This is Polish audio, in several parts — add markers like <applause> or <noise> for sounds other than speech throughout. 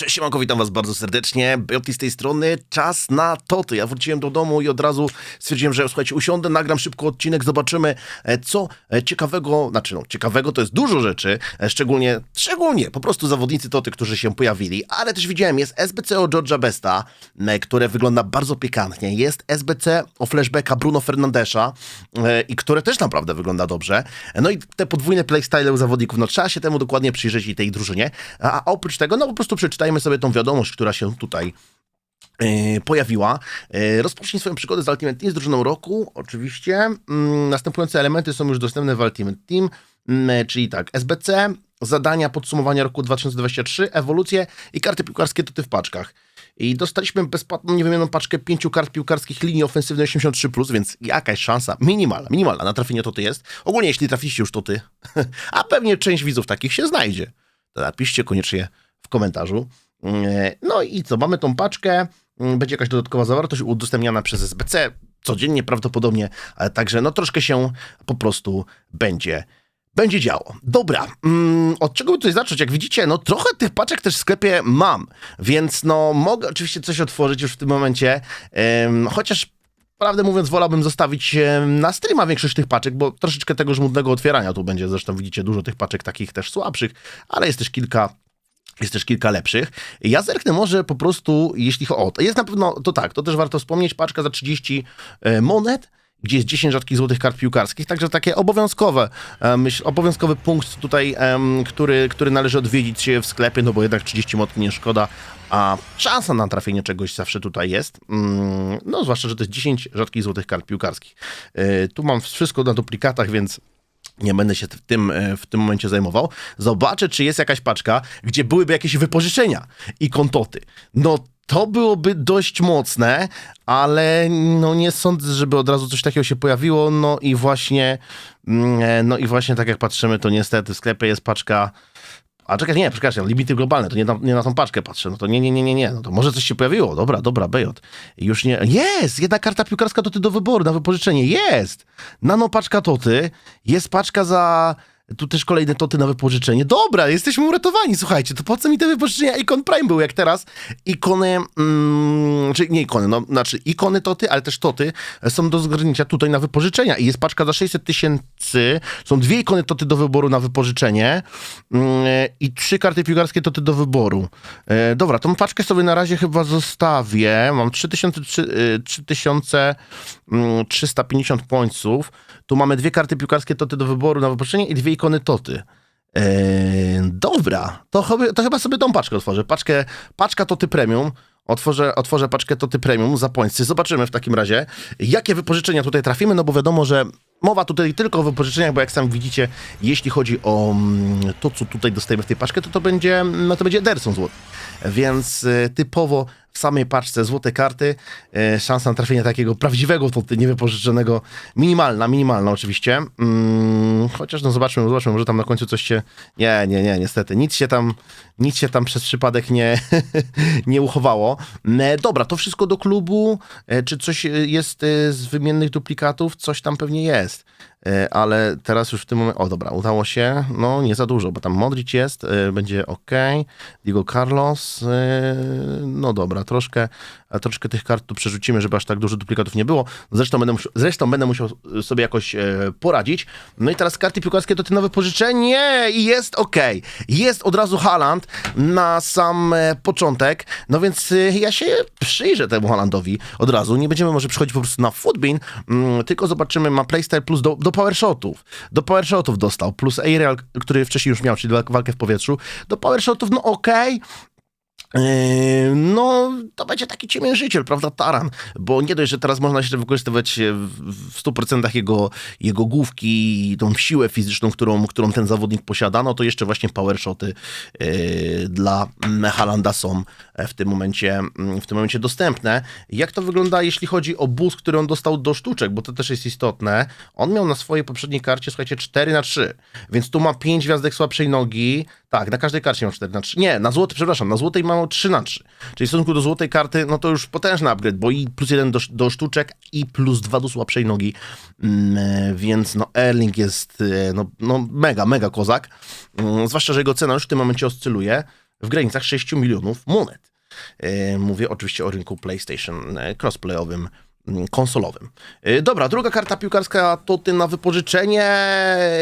Cześć, siemanko, witam was bardzo serdecznie. Beoty z tej strony. Czas na toty. Ja wróciłem do domu i od razu stwierdziłem, że słuchajcie, usiądę, nagram szybko odcinek, zobaczymy e, co e, ciekawego, znaczy no, ciekawego to jest dużo rzeczy, e, szczególnie, szczególnie po prostu zawodnicy toty, którzy się pojawili, ale też widziałem, jest SBC o George'a Besta, które wygląda bardzo pikantnie. Jest SBC o flashbacka Bruno Fernandesza i które też naprawdę wygląda dobrze. No i te podwójne playstyle u zawodników, no trzeba się temu dokładnie przyjrzeć i tej drużynie. A oprócz tego, no po prostu przeczytajmy sobie tą wiadomość, która się tutaj e, pojawiła. E, Rozpocznij swoją przygodę z Ultimate Team z drużyną roku. Oczywiście mm, następujące elementy są już dostępne w Ultimate Team, mm, czyli tak, SBC, zadania podsumowania roku 2023, ewolucje i karty piłkarskie to ty w paczkach. I dostaliśmy bezpłatną, niewymienioną paczkę pięciu kart piłkarskich linii ofensywnej 83+, więc jakaś szansa minimalna, minimalna na trafienie to ty jest. Ogólnie, jeśli trafiliście już to ty, <laughs> a pewnie część widzów takich się znajdzie, to napiszcie koniecznie w komentarzu. E, No i co, mamy tą paczkę, mm, będzie jakaś dodatkowa zawartość udostępniana przez SBC, codziennie prawdopodobnie, także no troszkę się po prostu będzie będzie działo. Dobra, mm, od czego by tutaj zacząć? Jak widzicie, no trochę tych paczek też w sklepie mam, więc no mogę oczywiście coś otworzyć już w tym momencie, chociaż prawdę mówiąc wolałbym zostawić na streama większość tych paczek, bo troszeczkę tego żmudnego otwierania tu będzie, zresztą widzicie dużo tych paczek takich też słabszych, ale jest też kilka jest też kilka lepszych. Ja zerknę może po prostu, jeśli chodzi o... Jest na pewno, to tak, to też warto wspomnieć, paczka za 30 e, monet, gdzie jest 10 rzadkich złotych kart piłkarskich, także takie obowiązkowe, e, myśl, obowiązkowy punkt tutaj, który, który należy odwiedzić w sklepie, no bo jednak 30 monet nie szkoda, a szansa na trafienie czegoś zawsze tutaj jest. Mm, No, zwłaszcza, że to jest 10 rzadkich złotych kart piłkarskich. E, Tu mam wszystko na duplikatach, więc nie będę się tym, e, w tym momencie zajmował. Zobaczę, czy jest jakaś paczka, gdzie byłyby jakieś wypożyczenia i kontoty. No to byłoby dość mocne, ale no nie sądzę, żeby od razu coś takiego się pojawiło. No i właśnie, mm, e, no i właśnie tak jak patrzymy, to niestety w sklepie jest paczka. A czekaj, nie, przepraszam, limity globalne, to nie na, nie na tą paczkę patrzę. No to nie, nie, nie, nie, nie. No to może coś się pojawiło. Dobra, dobra, BJ. Już nie. Jest! Jedna karta piłkarska toty do wyboru, na wypożyczenie. Jest! Nano paczka toty. Jest paczka za. Tu też kolejne toty na wypożyczenie. Dobra, jesteśmy uratowani, słuchajcie, to po co mi te wypożyczenia? Ikon Prime był jak teraz. Ikony, mm, czy nie ikony, no, znaczy ikony toty, ale też toty są do zgarnięcia tutaj na wypożyczenia. I jest paczka za 600 tysięcy, są dwie ikony toty do wyboru na wypożyczenie mm, i trzy karty piłkarskie toty do wyboru. E, dobra, tą paczkę sobie na razie chyba zostawię. Mam 3000, trzy- y, 3350 pońców. Tu mamy dwie karty piłkarskie toty do wyboru na wypożyczenie i dwie ikony toty. Eee, dobra, to, to chyba sobie tą paczkę otworzę. Paczkę, paczka toty premium. Otworzę, otworzę paczkę toty premium za pońscy. Zobaczymy w takim razie, jakie wypożyczenia tutaj trafimy, no bo wiadomo, że mowa tutaj tylko o wypożyczeniach, bo jak sam widzicie, jeśli chodzi o mm, to, co tutaj dostajemy w tej paczkę, to to będzie, no to będzie Ederson złoty. Więc e, typowo w samej paczce złote karty, e, szansa na trafienie takiego prawdziwego toty, niewypożyczonego, minimalna, minimalna oczywiście. Mm, chociaż no zobaczmy, zobaczmy, może tam na końcu coś się... Nie, nie, nie, niestety. Nic się tam, nic się tam przez przypadek nie, <laughs> nie uchowało. E, dobra, to wszystko do klubu. E, czy coś jest e, z wymiennych duplikatów? Coś tam pewnie jest. E, ale teraz już w tym momencie... O, dobra, udało się. No, nie za dużo, bo tam Modric jest, e, będzie ok. Diego Carlos, e, no dobra, troszkę, troszkę tych kart tu przerzucimy, żeby aż tak dużo duplikatów nie było. Zresztą będę musiał, zresztą będę musiał sobie jakoś e, poradzić. No i teraz karty piłkarskie to ty nowe pożyczenie i jest ok. Jest od razu Haaland na sam e, początek, no więc e, ja się przyjrzę temu Haalandowi od razu. Nie będziemy może przychodzić po prostu na footbin, mm, tylko zobaczymy, ma playstyle plus do, do power shotów. Do power shotów dostał, plus aerial, który wcześniej już miał, czyli walk- walkę w powietrzu. Do power shotów, no Yy, No, to będzie taki ciemiężyciel, prawda, taran, bo nie dość, że teraz można się wykorzystywać e, w w 100% jego, jego główki i tą siłę fizyczną, którą, którą ten zawodnik posiada, no to jeszcze właśnie power shoty yy, dla Halanda są w tym momencie, mm, w tym momencie dostępne. Jak to wygląda, jeśli chodzi o boost, który on dostał do sztuczek, bo to też jest istotne. On miał na swojej poprzedniej karcie, słuchajcie, 4 na 3 więc tu ma 5 gwiazdek słabszej nogi, tak, na każdej karcie mam 4 na 3. Nie, na złoty, przepraszam, na złotej mam 3 na 3. Czyli w stosunku do złotej karty, no to już potężny upgrade, bo i plus 1 do, do sztuczek i plus 2 do słabszej nogi. Mm, e, więc no Erling jest e, no, no mega, mega kozak. Mm, zwłaszcza, że jego cena już w tym momencie oscyluje. w granicach 6 milionów monet. E, Mówię oczywiście o rynku PlayStation crossplayowym, konsolowym. E, Dobra, druga karta piłkarska to ty na wypożyczenie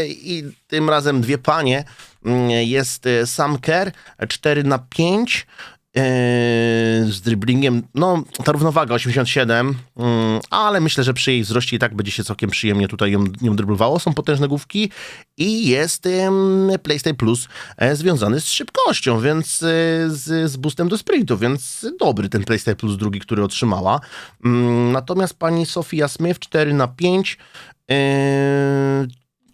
i tym razem dwie panie. Mm, Jest e, Sam Kerr, 4 na 5 e, z driblingiem, no ta równowaga 87, mm, ale myślę, że przy jej wzroście i tak będzie się całkiem przyjemnie tutaj ją, ją dryblowało. Są potężne główki i jest PlayStation Plus e, związany z szybkością, więc e, z, z boostem do sprintu, więc dobry ten PlayStation Plus drugi, który otrzymała. Mm, Natomiast pani Sofia Smith 4 na 5 e,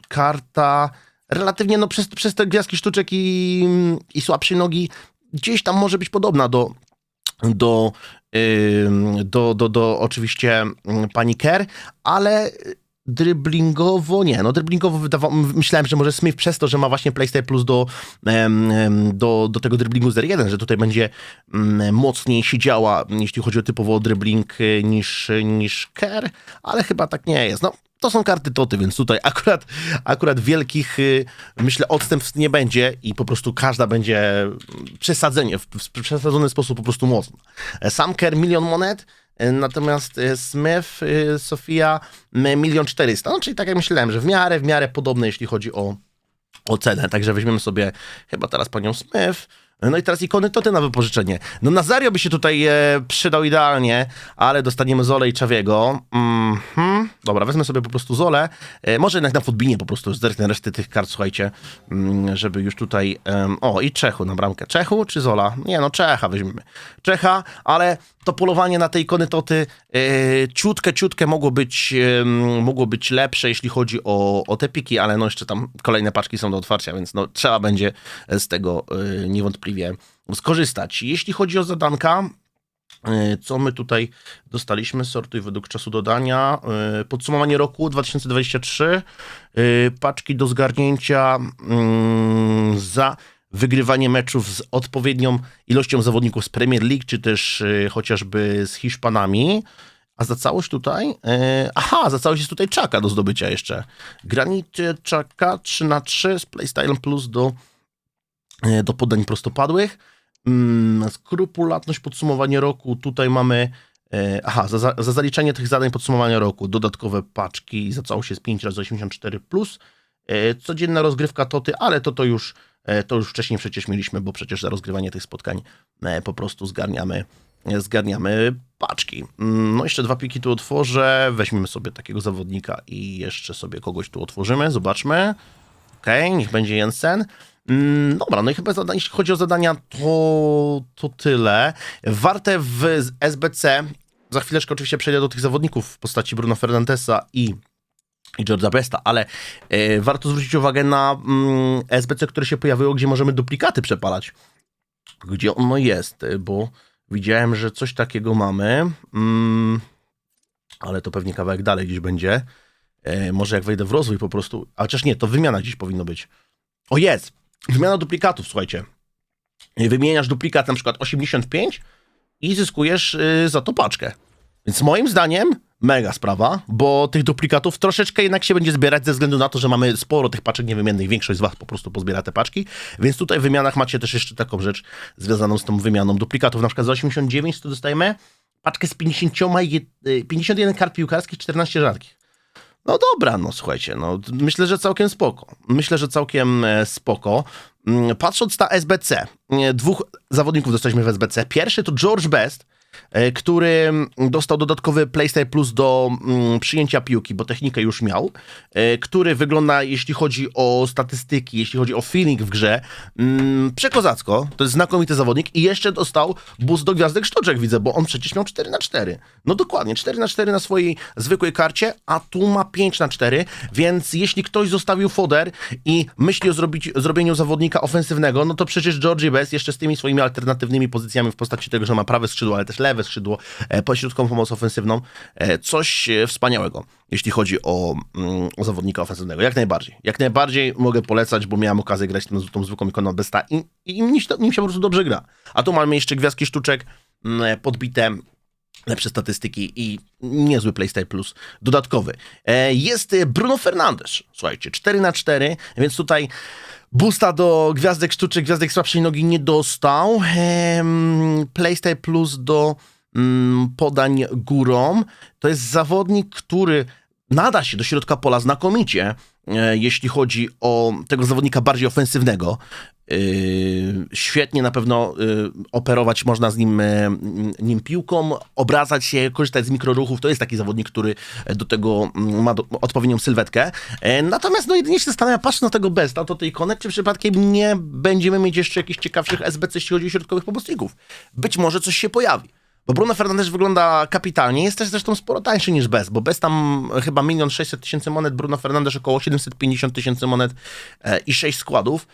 karta relatywnie no, przez, przez te gwiazdki sztuczek i, i słabsze nogi gdzieś tam może być podobna do, do, do, do, do oczywiście ym, pani Kerr, ale dryblingowo nie. No dryblingowo wydawa- myślałem, że może Smith przez to, że ma właśnie PlayStation Plus do, do, do tego dryblingu 0.1, że tutaj będzie mm, mocniej siedziała, jeśli chodzi o typowo dribbling y, niż, niż Kerr, ale chyba tak nie jest. No, to są karty Toty, więc tutaj <laughs> akurat, akurat wielkich, y, myślę, odstępstw nie będzie i po prostu każda będzie przesadzenie, w, przesadzony sposób po prostu mocna. E, Sam Kerr milion monet, natomiast e, Smith, y, Sofia milion czterysta. No, czyli tak jak myślałem, że w miarę, w miarę podobne, jeśli chodzi o, o cenę. Także weźmiemy sobie chyba teraz panią Smith. No i teraz ikony Toty na wypożyczenie. No Nazario by się tutaj e, przydał idealnie, ale dostaniemy Zole i Czawiego. Mhm. Dobra, wezmę sobie po prostu Zole. E, może jednak na Futbinie po prostu zerknę reszty tych kart, słuchajcie, mm, żeby już tutaj... o, i Czechu na bramkę. Czechu czy Zola? Nie, no Czecha weźmiemy. Czecha, ale to polowanie na te ikony Toty e, ciutkę, ciutkę mogło być, mogło być lepsze, jeśli chodzi o, o te piki, ale no jeszcze tam kolejne paczki są do otwarcia, więc no trzeba będzie z tego e, niewątpliwie skorzystać. Jeśli chodzi o zadanka, e, co my tutaj dostaliśmy? Sortuj według czasu dodania. E, Podsumowanie roku 2023. e, Paczki do zgarnięcia mm, za wygrywanie meczów z odpowiednią ilością zawodników z Premier League, czy też chociażby z Hiszpanami. A za całość tutaj? Aha, za całość jest tutaj czaka do zdobycia jeszcze. Granit e, czaka 3 na 3 z Playstyle Plus do, do podań prostopadłych. Mm, skrupulatność podsumowanie roku. Tutaj mamy. E, aha, za, za, za zaliczenie tych zadań podsumowania roku dodatkowe paczki za całość jest 5 razy 84 plus. E, codzienna rozgrywka Toty, ale to to już, e, to już wcześniej przecież mieliśmy, bo przecież za rozgrywanie tych spotkań e, po prostu zgarniamy, e, zgarniamy paczki. Mm, No jeszcze dwa pliki tu otworzę. Weźmiemy sobie takiego zawodnika i jeszcze sobie kogoś tu otworzymy. Zobaczmy. Okej, niech będzie Jensen. Mm, Dobra, no i chyba zadań, jeśli chodzi o zadania, to, to tyle. Warte w SBC, za chwileczkę oczywiście przejdę do tych zawodników w postaci Bruno Fernandesa i, i George'a Besta, ale e, warto zwrócić uwagę na mm, SBC, które się pojawiło, gdzie możemy duplikaty przepalać. Gdzie ono jest, bo widziałem, że coś takiego mamy, mm, ale to pewnie kawałek dalej gdzieś będzie. E, może jak wejdę w rozwój po prostu, a chociaż nie, to wymiana gdzieś powinno być. O jest! Wymiana duplikatów, słuchajcie. Wymieniasz duplikat na przykład 85 i zyskujesz y, za to paczkę. Więc moim zdaniem mega sprawa, bo tych duplikatów troszeczkę jednak się będzie zbierać ze względu na to, że mamy sporo tych paczek niewymiennych. Większość z was po prostu pozbiera te paczki, więc tutaj w wymianach macie też jeszcze taką rzecz związaną z tą wymianą duplikatów. Na przykład za 89 to dostajemy paczkę z 50, je- y, 51 kart piłkarskich, 14 rzadkich. No dobra, no słuchajcie, no myślę, że całkiem spoko. Myślę, że całkiem e, spoko. Mm, Patrząc na SBC, e, dwóch zawodników dostaliśmy w SBC. Pierwszy to George Best, który mm, dostał dodatkowy PlayStation Plus do mm, przyjęcia piłki, bo technikę już miał, e, który wygląda, jeśli chodzi o statystyki, jeśli chodzi o feeling w grze, mm, przekozacko. To jest znakomity zawodnik i jeszcze dostał boost do gwiazdek sztuczek, widzę, bo on przecież miał 4 na 4 No dokładnie, 4 na 4 na swojej zwykłej karcie, a tu ma 5 na 4 więc jeśli ktoś zostawił foder i myśli o zrobić, zrobieniu zawodnika ofensywnego, no to przecież Georgie Best jeszcze z tymi swoimi alternatywnymi pozycjami w postaci tego, że ma prawe skrzydło, ale też lewe skrzydło, e, pośrodkową pomoc ofensywną, e, coś e, wspaniałego, jeśli chodzi o, mm, o zawodnika ofensywnego. Jak najbardziej. Jak najbardziej mogę polecać, bo miałem okazję grać tą, tą zwykłą ikoną Besta i, i nim, się, po prostu dobrze gra. A tu mamy jeszcze gwiazdki sztuczek mm, podbite lepsze statystyki i niezły PlayStation Plus dodatkowy. Jest Bruno Fernandes, słuchajcie, 4 na 4 więc tutaj Busta do gwiazdek sztuczek, gwiazdek słabszej nogi nie dostał. Playstyle Plus do mm, podań górą. To jest zawodnik, który nada się do środka pola znakomicie, e, jeśli chodzi o tego zawodnika bardziej ofensywnego. Yy, świetnie na pewno yy, operować można z nim, e, nim piłką, obracać się, korzystać z mikroruchów. To jest taki zawodnik, który do tego mm, ma odpowiednią sylwetkę. Natomiast no jedynie się zastanawiam, patrz na tego Besta, to tej Konet, czy przypadkiem nie będziemy mieć jeszcze jakichś ciekawszych SBC, jeśli chodzi o środkowych pomocników. Być może coś się pojawi. Bo Bruno Fernandes wygląda kapitalnie, jest też zresztą sporo tańszy niż Bez, bo Bez tam chyba milion 600 tysięcy monet, Bruno Fernandes około 750 tysięcy monet e, i 6 składów,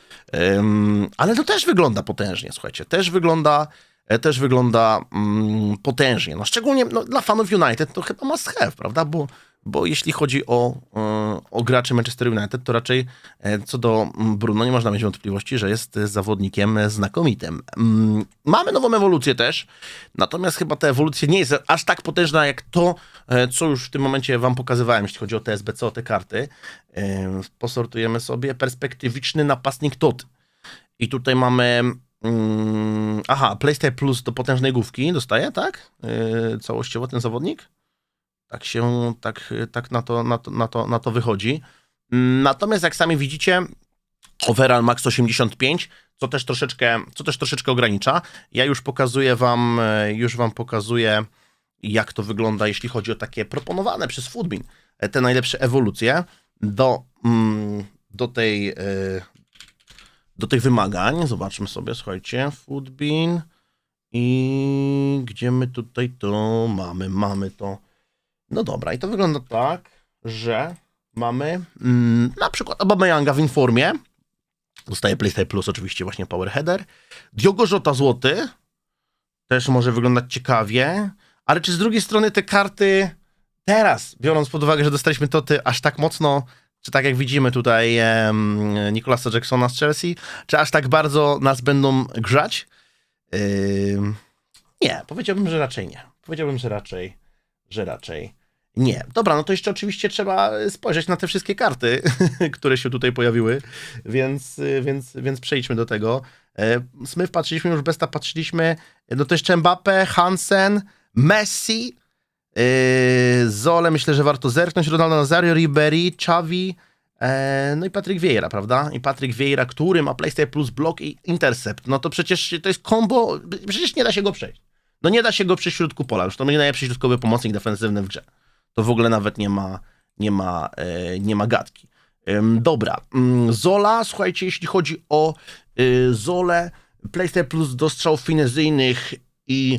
ale to też wygląda potężnie, słuchajcie, też wygląda, e, też wygląda mm, potężnie, no szczególnie no, dla fanów United to chyba must have, prawda, bo, bo jeśli chodzi o, e, o graczy Manchester United, to raczej e, co do mm, Bruno nie można mieć wątpliwości, że jest zawodnikiem znakomitym. Mm, Mamy nową ewolucję też, natomiast chyba ta ewolucja nie jest aż tak potężna jak to, e, co już w tym momencie wam pokazywałem, jeśli chodzi o te SBC, o te karty. Posortujemy sobie perspektywiczny napastnik Tot. I tutaj mamy... Mm, aha, PlayStation Plus do potężnej główki dostaje, tak? E, Całościowo ten zawodnik? Tak się, tak, tak na, to, na, to, na, to, na to wychodzi. Natomiast jak sami widzicie, overall max 85, co też troszeczkę, co też troszeczkę ogranicza. Ja już pokazuję wam, już wam pokazuję, jak to wygląda, jeśli chodzi o takie proponowane przez Foodbin, te najlepsze ewolucje do, mm, do tej, e, do tych wymagań. Zobaczmy sobie, słuchajcie, Foodbin i gdzie my tutaj to mamy? Mamy to no dobra, i to wygląda tak, że mamy mm, na przykład Aubameyanga w informie. Dostaje PlayStation Plus oczywiście właśnie Power Header. Diogo Jota złoty. Też może wyglądać ciekawie. Ale czy z drugiej strony te karty teraz, biorąc pod uwagę, że dostaliśmy toty aż tak mocno, czy tak jak widzimy tutaj em, Nicolasa Jacksona z Chelsea, czy aż tak bardzo nas będą grzać? Ym, nie, powiedziałbym, że raczej nie. Powiedziałbym, że raczej, że raczej nie. Dobra, no to jeszcze oczywiście trzeba spojrzeć na te wszystkie karty, <laughs> które się tutaj pojawiły, więc, więc, więc przejdźmy do tego. E, Smith patrzyliśmy, już Besta patrzyliśmy, no to jeszcze Mbappe, Hansen, Messi, yy, Zole, myślę, że warto zerknąć, Ronaldo Nazario, Ribery, Xavi, e, no i Patryk Vieira, prawda? I Patryk Vieira, który ma PlayStation Plus blok i intercept, no to przecież to jest combo, przecież nie da się go przejść. No nie da się go przejść w środku pola, już to będzie najlepszy środkowy pomocnik defensywny w grze to w ogóle nawet nie ma, nie ma, e, nie ma gadki. Dobra, Ym, Zola, słuchajcie, jeśli chodzi o y, Zolę, PlayStation Plus do strzałów finezyjnych i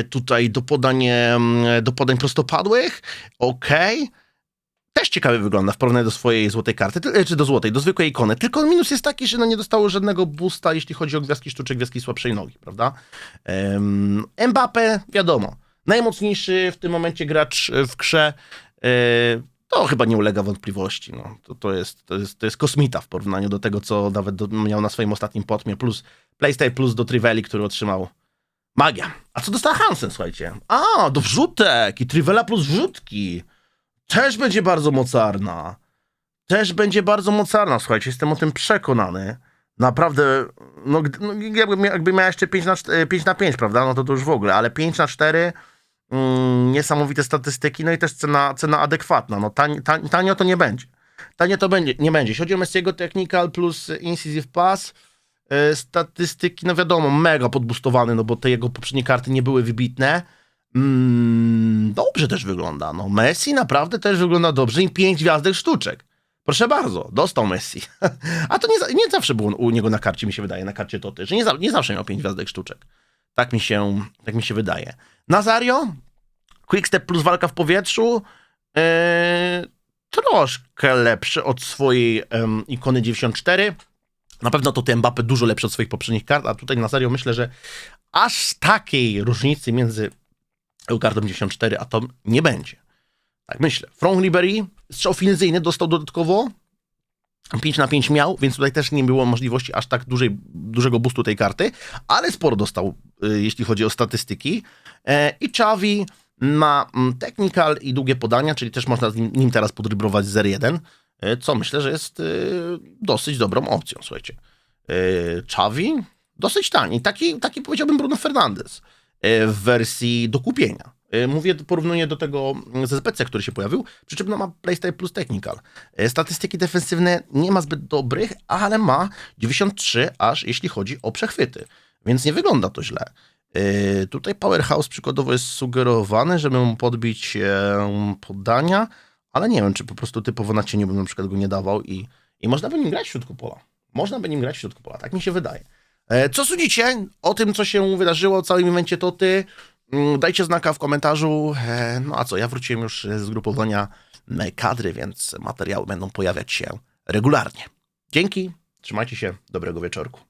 y, tutaj do podań, y, do podań prostopadłych, okej. Też ciekawie wygląda w porównaniu do swojej złotej karty, ty- czy do złotej, do zwykłej ikony. Tylko minus jest taki, że no nie dostało żadnego boosta, jeśli chodzi o gwiazdki sztuczek, gwiazdki słabszej nogi, prawda? Ym, Mbappe, wiadomo, najmocniejszy w tym momencie gracz w grze, yy, to chyba nie ulega wątpliwości. No. To, to, jest, to, jest, to jest kosmita w porównaniu do tego, co nawet do, miał na swoim ostatnim potmie, plus PlayStation Plus do Triveli, który otrzymał magia. A co dostała Hansen, słuchajcie? A, do wrzutek i Trivela plus wrzutki. Też będzie bardzo mocarna. Też będzie bardzo mocarna, słuchajcie, jestem o tym przekonany. Naprawdę, no, no jakby, jakby miała jeszcze 5 na, 4, 5 na 5, prawda, no to to już w ogóle, ale 5 na 4, mm, niesamowite statystyki, no i też cena, cena adekwatna, no tań, tań, tanio to nie będzie. Tanio to będzie, nie będzie. Jeśli chodzi o Messiego Technical plus Incisive Pass, e, statystyki, no wiadomo, mega podbustowany, no bo te jego poprzednie karty nie były wybitne. Mm, dobrze też wygląda, no Messi naprawdę też wygląda dobrze i 5 gwiazdek sztuczek. Proszę bardzo, dostał Messi. <laughs> A to nie, nie zawsze było u niego na karcie, mi się wydaje, na karcie Toty, że nie, nie zawsze miał 5 gwiazdek sztuczek. Tak mi się, tak mi się wydaje. Nazario, Quickstep plus walka w powietrzu, yy, troszkę lepszy od swojej ikony 94. Na pewno to ten Mbappe dużo lepszy od swoich poprzednich kart, a tutaj Nazario myślę, że aż takiej różnicy między kartą 94 a tą nie będzie. Tak myślę. From Ribery, strzał finezyjny dostał dodatkowo. 5 na 5 miał, więc tutaj też nie było możliwości aż tak dużej, dużego boostu tej karty, ale sporo dostał, y, jeśli chodzi o statystyki. E, I Xavi ma mm, technical i długie podania, czyli też można z nim, nim teraz podrybrować 0-1. e, co myślę, że jest e, dosyć dobrą opcją, słuchajcie. Xavi, dosyć tani, taki, taki powiedziałbym Bruno Fernandes e, w wersji do kupienia. Mówię, porównuję do tego z SBC, który się pojawił, przy czym no, ma Playstyle plus Technical. Statystyki defensywne nie ma zbyt dobrych, ale ma 93 aż jeśli chodzi o przechwyty, więc nie wygląda to źle. E, Tutaj Powerhouse przykładowo jest sugerowany, żeby mu podbić e, podania, ale nie wiem, czy po prostu typowo na cieniu bym na przykład go nie dawał i, i można by nim grać w środku pola. Można by nim grać w środku pola, tak mi się wydaje. E, Co sądzicie o tym, co się wydarzyło, o całym evencie Toty? Mm, Dajcie znaka w komentarzu. E, No a co, ja wróciłem już z zgrupowania e, kadry, więc materiały będą pojawiać się regularnie. Dzięki, trzymajcie się, dobrego wieczorku.